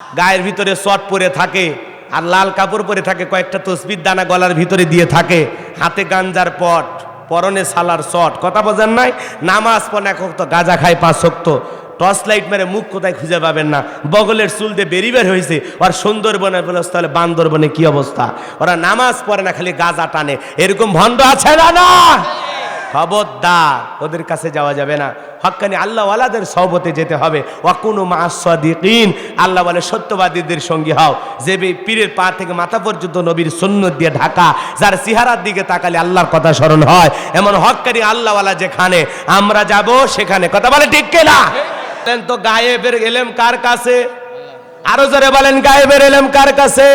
গায়ের ভিতরে শট পরে থাকে আর লাল কাপড় পরে থাকে, কয়েকটা তসবির দানা গলার ভিতরে দিয়ে থাকে, হাতে গাঞ্জার পট, পরনে সালার শট কথা বোঝেন নাই? নামাজ পড়ে এক তো গাজা খায় পাঁচ শক্ত টর্চ লাইট মেরে মুখ কোথায় খুঁজে পাবেন না? বগলের চুল দিয়ে বেরি বের হয়েছে। আর সুন্দরবনের বলে তাহলে বান্দরবনে কি অবস্থা? ওরা নামাজ পড়ে না, খালি গাঁজা টানে। এরকম ভণ্ড আছে না না? খবরদার ওদের কাছে যাওয়া যাবে না। হক্কানি আল্লাহওয়ালাদের সহবতে যেতে হবে। ওয়াকুনু মাসাদিকিন আল্লাহ বলে, সত্যবাদীদের সঙ্গী হও। যে পীরের পা থেকে মাথা পর্যন্ত নবীর সুন্নত দিয়ে ঢাকা, যার সিহারার দিকে তাকালে আল্লাহর কথা স্মরণ হয়। এমন হক্কানি আল্লাহওয়ালা যেখানে, আমরা যাব সেখানে। কথা বলে ঠিক না তো গায়েবের এলেম কার কাছে? আরও জোরে বলেন, গায়েবের এলেম কার কাছে?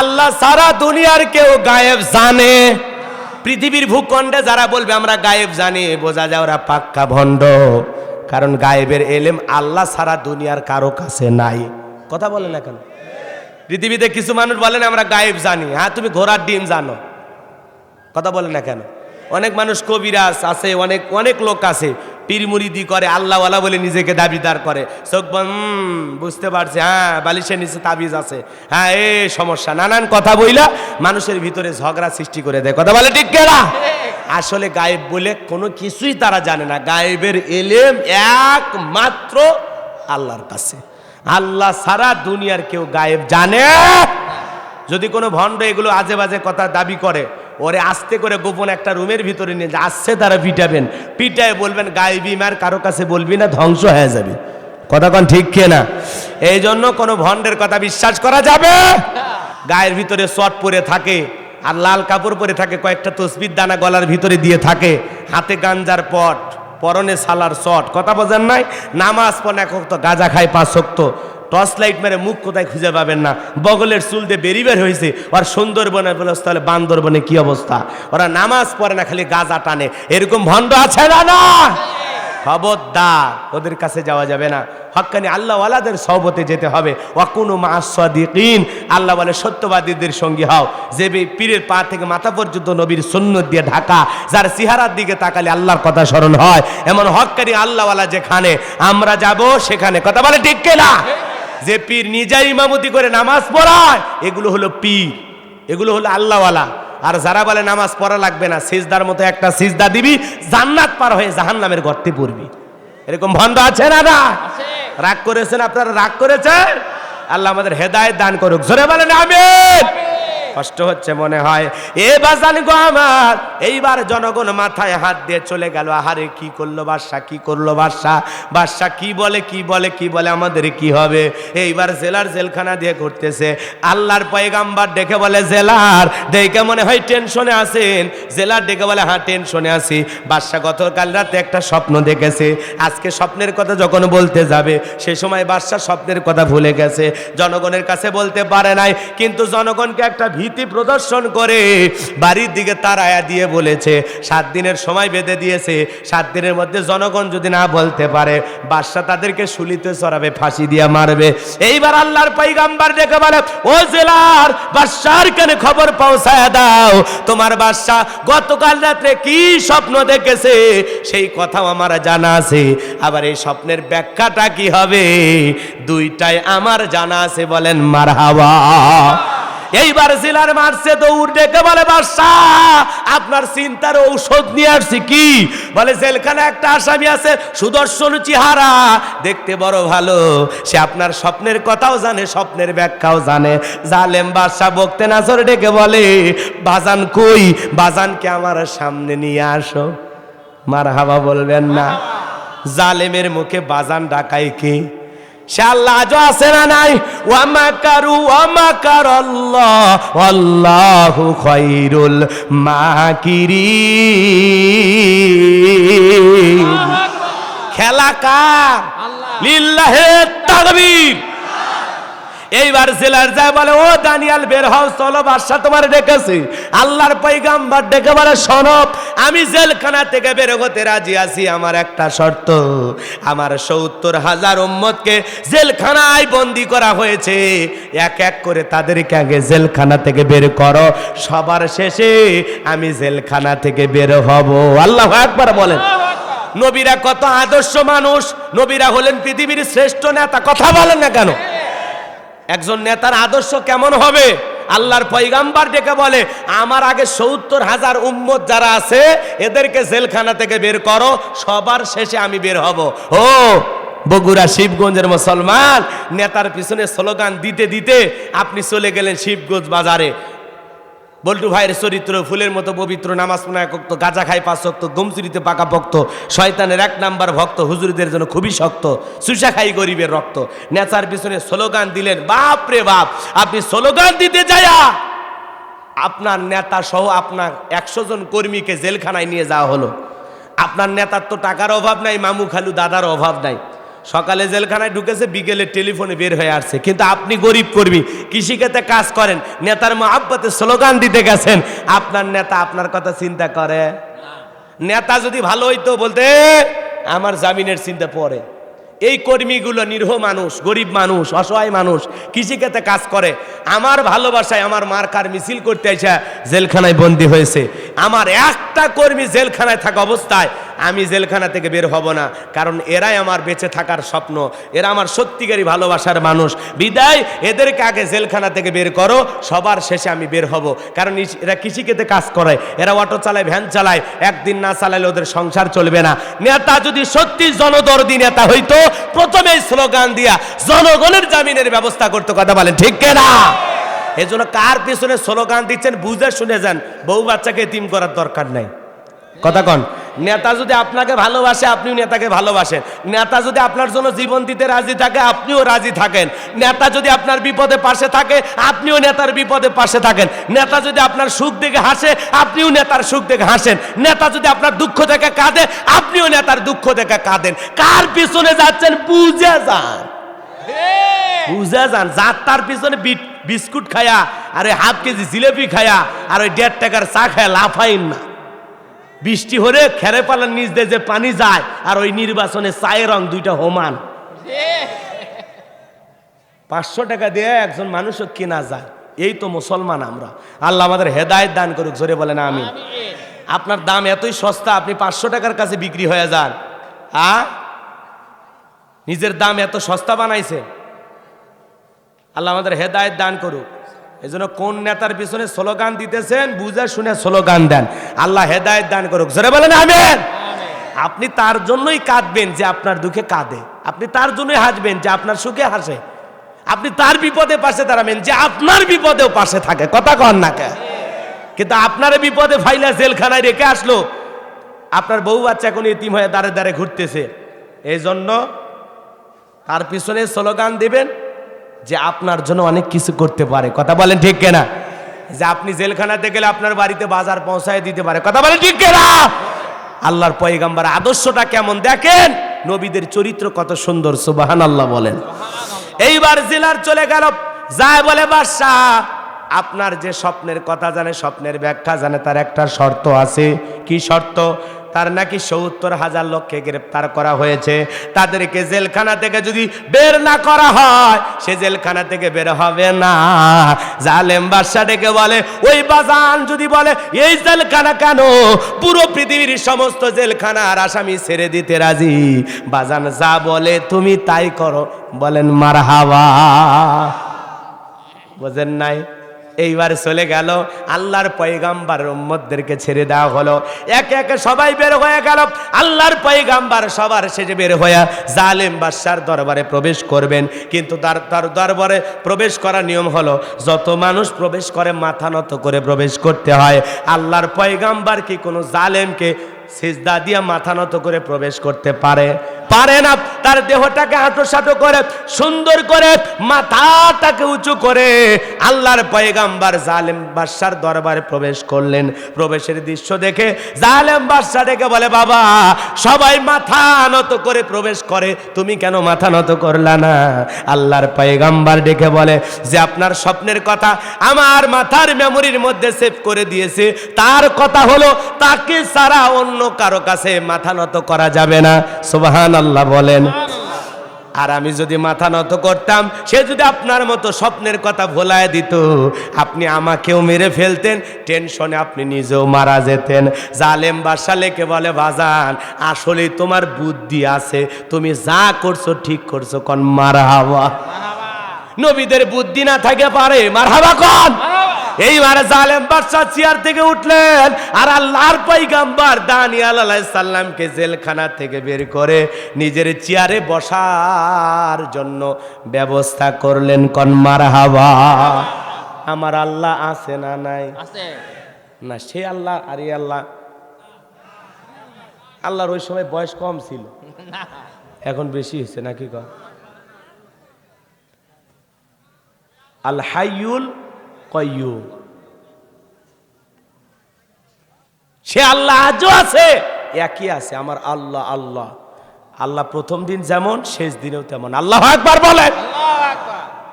আল্লাহ সারা দুনিয়ার কেউ গায়েব জানে। পৃথিবীর ভূখণ্ডে যারা বলবে, আমরা গায়েব জানি বোঝা যায় ওরা পাক্কা ভণ্ড। কারণ গায়েবের এলেম আল্লাহ সারা দুনিয়ার কারও কাছে নাই। কথা বলে না কেন? পৃথিবীতে কিছু মানুষ বলেন আমরা গায়েব জানি হ্যাঁ তুমি ঘোড়ার ডিম জানো। কথা বলে না কেন? অনেক মানুষ কবিরাজ আছে, অনেক অনেক লোক আছে। পীর মুরিদি করে, আল্লাহওয়ালা বলে নিজেকে দাবিদার করে। চোখ বুঝতে পারছে হ্যাঁ বালিশের নিচে তাবিজ আছে। হ্যাঁ এ সমস্যা। নানান কথা বইলা মানুষের ভিতরে ঝগড়া সৃষ্টি করে দেয়। কথা বলে ঠিক কেনা? আসলে গায়েব বলে কোনো কিছুই তারা জানে না। গায়েবের এলেম একমাত্র আল্লাহর কাছে। আল্লাহ সারা দুনিয়ার কেউ গায়েব জানে যদি কোনো ভণ্ড এগুলো আজে বাজে কথা দাবি করে ওরে আস্তে করে গোপন একটা রুমের ভিতরে নিয়ে যে, আসছে তারা পিটাবেন। পিটায় বলবেন গায়েবি মার, কারও কাছে বলবি না, ধ্বংস হয়ে যাবে। কথা কন ঠিক কে না? এই জন্য কোনো ভণ্ডের কথা বিশ্বাস করা যাবে? গায়ের ভিতরে শট পরে থাকে আর লাল কাপড় পরে থাকে, কয়েকটা তসবির দানা গলার ভিতরে দিয়ে থাকে, হাতে গাঞ্জার পট, পরনে সালার শট। কথা বোঝেন নাই? নামাজ পড়ে এক গাজা খায় পাঁচ শক্ত টর্চ লাইট মেরে মুখ কোথায় খুঁজে পাবেন না। বগলের চুল দিয়ে বেরি বের হয়েছে। আর সুন্দরবনে বলে তাহলে বান্দরবনে কি অবস্থা? ওরা নামাজ পড়ে না, খালি গাজা টানে। এরকম ভণ্ড আছে না না? খবরদার, ওদের কাছে যাওয়া যাবে না। হক্কানি আল্লাহওয়ালাদের সহবতে যেতে হবে। ওয়াকুনু মাসাদিকিন আল্লাহ বলে, সত্যবাদীদের সঙ্গী হও। যে পীরের পা থেকে মাথা পর্যন্ত নবীর সুন্নত দিয়ে ঢাকা, যার সিহারার দিকে তাকালে আল্লাহর কথা স্মরণ হয়। এমন হক্কানি আল্লাহওয়ালা যেখানে, আমরা যাব সেখানে। কথা বলে ঠিক না যে পীর নিজেই ইমামতি করে নামাজ পড়ায় এগুলো হলো পীর এগুলো হলো আল্লাহওয়ালা। আর যারা বলে নামাজ পড়া লাগবে না সিজদার মতো একটা সিজদা দিবি জান্নাত পার হয়ে জাহান নামের গর্তে পড়বি। এরকম ভণ্ড আছে না না রাগ করেছেন আপনারা? রাগ করেছেন? আল্লাহ আমাদের হেদায়ত দান করুক। জোরে বলেন আমিন। কষ্ট হচ্ছে মনে হয়। এ বাজান গো আমার, এইবার জনগণ মাথায় হাত দিয়ে চলে গেল। আহারে, কি করল বাদশা কি করল বাদশা বাদশা কি বলে কি বলে কি বলে, আমাদের কি হবে? এইবার জেলার জেলখানা দিয়ে ঘুরতেছে। আল্লাহর পয়গাম্বার ডেকে বলে, জেলার। দেখে মনে হয় টেনশনে আছেন। জেলার ডেকে বলে হ্যাঁ টেনশনে আছি। বাদশা গতকাল রাতে একটা স্বপ্ন দেখেছে। আজকে স্বপ্নের কথা যখন বলতে যাবে, সে সময় বাদশা স্বপ্নের কথা ভুলে গেছে। জনগণের কাছে বলতে পারে নাই, কিন্তু জনগণকে একটা ভীতি প্রদর্শন করে, বাড়ির দিকে তারায়া দিয়ে বলেছে, সাত দিনের সময় বেঁধে দিয়েছে, সাত দিনের মধ্যে জনগণ যদি না বলতে পারে, বাদশা তাদেরকে শুলিতে চড়াবে ফাঁসি দিয়ে মারবে। এইবার আল্লাহর পাইগাম্বার ডেকে বলে, ও জেলার বাদশার কানে খবর পৌঁছায় দাও। তোমার বাদশা গতকাল রাত্রে কি স্বপ্ন দেখেছে, সেই কথাও আমার জানা আছে। আবার এই স্বপ্নের ব্যাখ্যাটা কি হবে, দুইটাই আমার জানা আছে বলেন, মারহাবা। এইবার জেলার মারছে, দৌড় ডেকে বলে বাদশাহ আপনার চিন্তার ঔষধ নিয়ে আসছি কি? বলে, জেলখানে একটা আসামি আছে, সুদর্শন চেহারা, দেখতে বড় ভালো। সে আপনার স্বপ্নের কথাও জানে, স্বপ্নের ব্যাখ্যাও জানে। জালেম বাদশাহ বকতে নাজর ডেকে বলে, বাজান কই? বাজানকে আমার সামনে নিয়ে আসো। মার হাবা বলবেন না। জালেমের মুখে বাজান ডাকাই কে? সে আল্লাহ আজও আছে না নাই? ওয়ামা কারু ওয়ামা কার আল্লাহ আল্লাহু খায়রুল মাকিরিন খেলা কার? লিল্লাহে তাকবীর। এইবার জেলার যায় বলে, ও দানিয়াল, বের হও, চলো বাদশা তোমার ডেকেছে। আল্লাহর পৈগাম্বার ডেকে বলে সনব আমি জেলখানা থেকে বের হতে রাজি আছি, আমার একটা শর্ত। আমার সত্তর হাজার উম্মতকে জেলখানায় বন্দি করা হয়েছে। এক এক করে তাদেরকে আগে জেলখানা থেকে বের করো। সবার শেষে আমি জেলখানা থেকে বের হব। আল্লাহ একবার বলেন। নবীরা কত আদর্শ মানুষ। নবীরা হলেন পৃথিবীর শ্রেষ্ঠ নেতা। কথা বলেন না কেন? একজন নেতার আদর্শ কেমন হবে? আল্লাহর পৈগাম্বার ডেকে বলে, আমার আগে সত্তর হাজার উম্মত যারা আছে, এদেরকে জেলখানা থেকে বের করো, সবার শেষে আমি বের হব। ও, বগুড়া শিবগঞ্জের মুসলমান, নেতার পিছনে স্লোগান দিতে দিতে আপনি চলে গেলেন শিবগঞ্জ বাজারে। বল্টু ভাইয়ের চরিত্র, ফুলের মতো পবিত্র, নামাজ পড়ায় ভক্ত গাজা খাই পাঁচ শক্ত গুমচুরিতে পাকা ভক্ত, শয়তানের এক নাম্বার ভক্ত, হুজুরিদের জন্য খুবই শক্ত, সুসা খাই গরিবের রক্ত। নেচার পিছনে স্লোগান দিলেন, বাপ রে বাপ, আপনি স্লোগান দিতে যায়া, আপনার নেতা সহ আপনার একশো জন কর্মীকে জেলখানায় নিয়ে যাওয়া হলো। আপনার নেতার তো টাকার অভাব নাই, মামু খালু দাদার অভাব নাই। সকালে জেলখানায় ঢুকেছে, বিকেলে টেলিফোনে বের হয়ে আসছে। কিন্তু আপনি গরিব কর্মী, কৃষিক্ষেত্রে কাজ করেন, নেতার মহাব্বতে স্লোগান দিতে গেছেন, আপনার নেতা আপনার কথা চিন্তা করে। নেতা যদি ভালো হইতো বলতে, আমার জামিনের চিন্তা পড়ে এই কর্মীগুলো নিরহ মানুষ, গরিব মানুষ, অসহায় মানুষ, কৃষিক্ষেত্রে কাজ করে। আমার ভালোবাসায় আমার মার্কার মিছিল করতে এসে জেলখানায় বন্দী হয়েছে। আমার একটা কর্মী জেলখানায় থাকা অবস্থায় আমি জেলখানা থেকে বের হব না, কারণ এরাই আমার বেঁচে থাকার স্বপ্ন। এরা আমার সত্যিকারই ভালোবাসার মানুষ। বিদায়, এদেরকে আগে জেলখানা থেকে বের করো, সবার শেষে আমি বের হব। কারণ এরা কৃষিকেতে কাজ করে, এরা অটো চালায়, ভ্যান চালায়, একদিন না চালালে ওদের সংসার চলবে না। নেতা যদি সত্যি জনদরদি নেতা হইতো প্রথমেই স্লোগান দিয়া জনগণের জামিনের ব্যবস্থা করতে, কথা বলেন ঠিক না এই জন্য কার পিছনে স্লোগান দিচ্ছেন, বুঝে শুনে যান। বউ বাচ্চাকে তিম করার দরকার নাই। কথা কন। নেতা যদি আপনাকে ভালোবাসে, আপনিও নেতাকে ভালোবাসেন। নেতা যদি আপনার জন্য জীবন দিতে রাজি থাকে, আপনিও রাজি থাকেন। নেতা যদি আপনার বিপদে পাশে থাকে, আপনিও নেতার বিপদে পাশে থাকেন। নেতা যদি আপনার সুখ দেখে হাসে, আপনিও নেতার সুখ দেখে হাসেন। নেতা যদি আপনার দুঃখ দেখে কাঁদে, আপনিও নেতার দুঃখ দেখে কাঁদেন। কার পিছনে যাচ্ছেন? বুঝে যান। বুঝে যান। যার তার পিছনে বিস্কুট খায়া, আর ওই হাফ কেজি জিলেপি খায়া, আর ওই দেড় টাকার চা খায়া লাফাইন না। বৃষ্টি হলে খেরে পালার নিচ দিয়ে যে পানি যায়, আর ওই নির্বাচনে চায়ের রং দুইটা হোমান পাঁচশো টাকা দিয়ে একজন মানুষও কেনা যায়। এই তো মুসলমান আমরা। আল্লাহ আমাদের হেদায়েত দান করুক, জোরে বলেন আমি আপনার দাম এতই সস্তা, আপনি পাঁচশো টাকার কাছে বিক্রি হয়ে যান। আ নিজের দাম এত সস্তা বানাইছে। আল্লাহ আমাদের হেদায়েত দান করুক। এই জন্য কোন নেতার পিছনে স্লোগান দিতেছেন? বুঝে শুনে স্লোগান দেন। আল্লাহ হেদায়েত দান করুক। জোরে বলেন আমেন। আপনি তার জন্যই কাঁদবেন যে আপনার দুঃখে কাঁদে। আপনি তার জন্যই হাসবেন যে আপনার সুখে হাসে। আপনি তার বিপদে পাশে দাঁড়াবেন যে আপনার বিপদেও পাশে থাকে। কথা কন না কে কিন্তু আপনার বিপদে ফাইলা জেলখানায় রেখে আসলো। আপনার বউ বাচ্চা এখন ইতিম হয়ে দাঁড়ে দাঁড়ে ঘুরতেছে। এই জন্য তার পিছনে স্লোগান দিবেন যে আপনার জন্য অনেক কিছু করতে পারে। কথা বলেন ঠিক কেনা? যে আপনি জেলখানাতে গেলে আপনার বাড়িতে বাজার পৌঁছায় দিতে পারে। কথা বলেন ঠিক কেনা? আল্লাহর পয়গাম্বার আদর্শটা কেমন? দেখেন, নবীদের চরিত্র কত সুন্দর সুবাহান আল্লাহ বলেন। এইবার জেলার চলে গেল, যায় বলে, বাদশাহ, আপনার যে স্বপ্নের কথা জানে, স্বপ্নের ব্যাখ্যা জানে, তার একটা শর্ত আছে। কি শর্ত? তার নাকি সত্তর হাজার লোককে গ্রেপ্তার করা হয়েছে। তাদেরকে জেলখানা থেকে যদি বের না করা হয়, সে জেলখানা থেকে বের হবে না। জালেম বাদশাহ ডেকে বলে, ওই বাজান যদি বলে, এই জেলখানা কেন? পুরো পৃথিবীর সমস্ত জেলখানার আসামি ছেড়ে দিতে রাজি। বাজান, যা বলে তুমি তাই করো। বলেন মার হাওয়া বোঝেন নাই? এইবার চলে গেল। আল্লাহর পয়গাম্বার উম্মতদেরকে ছেড়ে দেওয়া হলো। একে একে সবাই বের হয়ে গেল। আল্লাহর পয়গাম্বার সবার শেষে বের হয়ে জালেম বাদশার দরবারে প্রবেশ করবেন। কিন্তু তার তার দরবারে প্রবেশ করার নিয়ম হলো, যত মানুষ প্রবেশ করে মাথা নত করে প্রবেশ করতে হয়, আল্লাহর পয়গাম্বার কি কোনো জালেমকে সিজদা দিয়া মাথা নত করে প্রবেশ করতে পারে? পারে না। তার দেহটাকে হাঁটো করে, সুন্দর করে, মাথাটাকে উঁচু করে আল্লাহর পয়গাম্বার জালেম বাদশার দরবারে প্রবেশ করলেন। প্রবেশের দৃশ্য দেখে জালেম বাদশা ডেকে বলে, বাবা, সবাই মাথা নত করে প্রবেশ করে। তুমি কেন মাথা নত করলা না? আল্লাহর পয়গাম্বার ডেকে বলে, যে আপনার স্বপ্নের কথা আমার মাথার মেমোরির মধ্যে সেভ করে দিয়েছে। তার কথা হলো, তাকে সারা অন্য কারও কাছে মাথা নত করা যাবে না। সুবহান আল্লাহ বলেন। আর আমি যদি মাথা নত করতাম সে যদি আপনার মতো স্বপ্নের কথা ভোলায় দিত আপনি আমাকেও মেরে ফেলতেন টেনশনে আপনি নিজেও মারা যেতেন। জালেম বাসা লেকে বলে বাজান আসলে তোমার বুদ্ধি আছে তুমি যা করছ ঠিক করছ কন মারা হাওয়া নবীদের বুদ্ধি না থাকে পারে মারহাবা কন। এইবার জালেম বাদশাহ চেয়ার থেকে উঠলেন আর আল্লাহর পৈগাম্বার দানিয়াল আলাইহিস সাল্লামকে জেলখানা থেকে বের করে নিজের চেয়ারে বসার জন্য ব্যবস্থা করলেন। কন মারহাবা। আমার আল্লাহ আছে না নাই? আছে। না সে আল্লাহ আর আল্লাহ। আল্লাহর ওই সময় বয়স কম ছিল। এখন বেশি হয়েছে নাকি কম আল হাইয়ুল কয়্যুম সে আল্লাহ আজও আছে একই আছে আমার আল্লাহ আল্লাহ। আল্লাহ প্রথম দিন যেমন শেষ দিনেও তেমন। আল্লাহ একবার বলেন।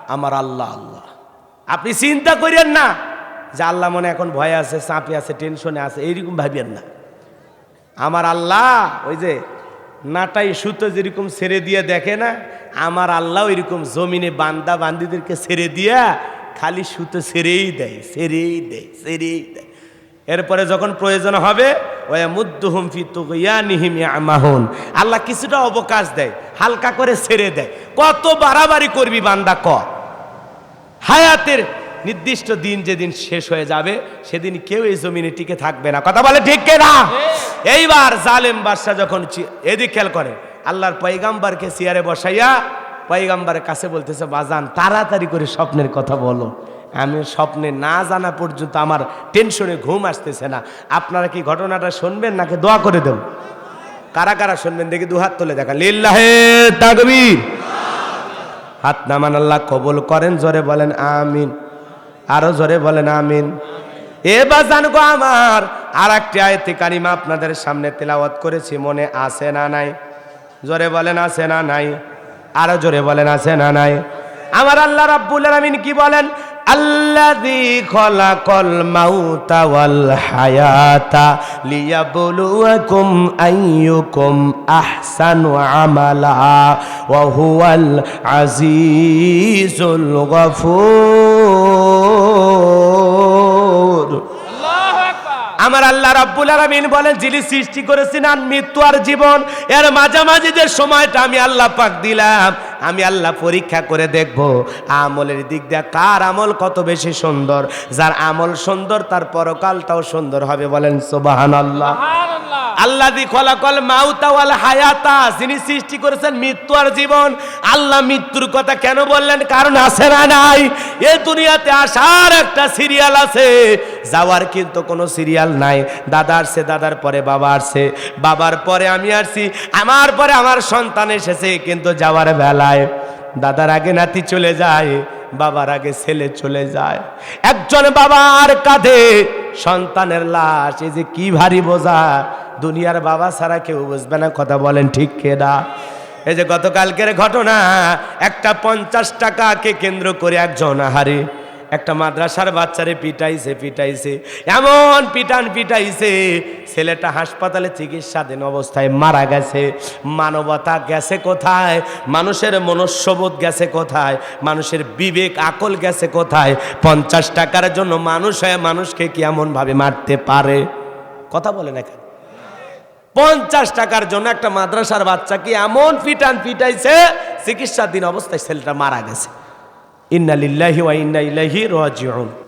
আমার আল্লাহ আল্লাহ। আপনি চিন্তা করেন না যে আল্লাহ মনে এখন ভয় আছে চাপে আছে টেনশনে আছে এইরকম ভাবিয়েন না। আমার আল্লাহ ওই যে নাটাই সুতো যেরকম ছেড়ে দিয়ে দেখে না আমার আল্লাহ ওইরকম জমিনে বান্দা বান্দিদেরকে ছেড়ে দিয়া খালি সুতো ছেড়েই দেয় ছেড়েই দেয় ছেড়েই দেয়। এরপরে যখন প্রয়োজন হবে আল্লাহ কিছুটা অবকাশ দেয়, হালকা করে ছেড়ে দেয়। কত বাড়াবাড়ি করবি বান্দা ক? হায়াতের নির্দিষ্ট দিন যেদিন শেষ হয়ে যাবে, সেদিন কেউ এই জমিনে টিকে থাকবে না। কথা বলে ঠিক না এইবার জালেম বাদশাহ যখন এদিক খেয়াল করে, আল্লাহর পয়গাম্বারকে চেয়ারে বসাইয়া পয়গাম্বারের কাছে বলতেছে, বাজান, তাড়াতাড়ি করে স্বপ্নের কথা বলো। আমি স্বপ্নে না জানা পর্যন্ত আমার টেনশনে ঘুম আসতেছে না। আপনারা কি ঘটনাটা শুনবেন নাকি দোয়া করে দেব? কারা কারা শুনবেন দেখি, দু হাত তুলে দেখা। লিল্লাহে তাকবীর। হাত নামান আল্লাহ কবুল করেন, জোরে বলেন আমিন। আরও জোরে বলেন আমিন। এবার গো আমার আর একটি আয়তে কারিমা আপনাদের সামনে তেলাওয়াত করেছি, মনে আছে না নাই? জোরে বলেন, আছে না নাই? আরও জোরে বলেন, আছে না নাই? আমার আল্লাহ রাব্বুল আলামিন কি বলেন? আল্লাযী খলাকাল মাউতা ওয়াল হায়াতা লিয়াবলুয়াকুম আইয়ুকুম আহসানু আমালা, ওয়া হুয়াল আজিজুল গফুর। আমার আল্লাহ রাব্বুল আলামিন বলেন, যিনি সৃষ্টি করেছেন আর মৃত্যু আর জীবন, এর মাঝামাঝি যে সময়টা আমি আল্লাহ পাক দিলাম, আমি আল্লাহ পরীক্ষা করে দেখব আমলের দিক দিয়ে কার আমল কত বেশি সুন্দর। যার আমল সুন্দর, তার পরকালটাও সুন্দর হবে বলেন সুবহানাল্লাহ। সুবহানাল্লাহ। আল্লাহ দি খলাকল মাউতা ওয়াল হায়াতা, যিনি সৃষ্টি করেছেন মৃত্যু আর জীবন। আল্লাহ মৃত্যুর কথা কেন বললেন? কারণ আছে না নাই। এ দুনিয়াতে আসার একটা সিরিয়াল আছে। যাওয়ার কিন্তু কোনো সিরিয়াল নাই। দাদা আসছে, দাদার পরে বাবা আসছে। বাবার পরে আমি আসছি, আমার পরে আমার সন্তান এসেছে, কিন্তু যাওয়ার বেলায় দাদার আগে নাতি চলে যায়। বাবার আগে ছেলে চলে যায়। একজন বাবার কাঁধে সন্তানের লাশ, এই যে কি ভারী বোঝা। দুনিয়ার বাবা ছাড়া কেউ বুঝবে না, কথা বলেন ঠিক কেনা এই যে গতকালকের ঘটনা, একটা পঞ্চাশ টাকাকে কেন্দ্র করে একজন হারে একটা মাদ্রাসার বাচ্চারে পিটাইছে পিটাইছে। এমন পিটান, পিটাইছে। ছেলেটা হাসপাতালে চিকিৎসাধীন অবস্থায় মারা গেছে। মানবতা গেছে কোথায়? মানুষের মনুষ্যবোধ গেছে কোথায়? মানুষের বিবেক, আকল গেছে কোথায়? পঞ্চাশ টাকার জন্য মানুষ হয়ে মানুষকে কি মারতে পারে? কথা বলে না কেন? পঞ্চাশ টাকার জন্য একটা মাদ্রাসার বাচ্চাকে এমন পিটান, পিটাইছে? চিকিৎসাধীন অবস্থায় ছেলেটা মারা গেছে। إن لله وإنا إليه راجعون.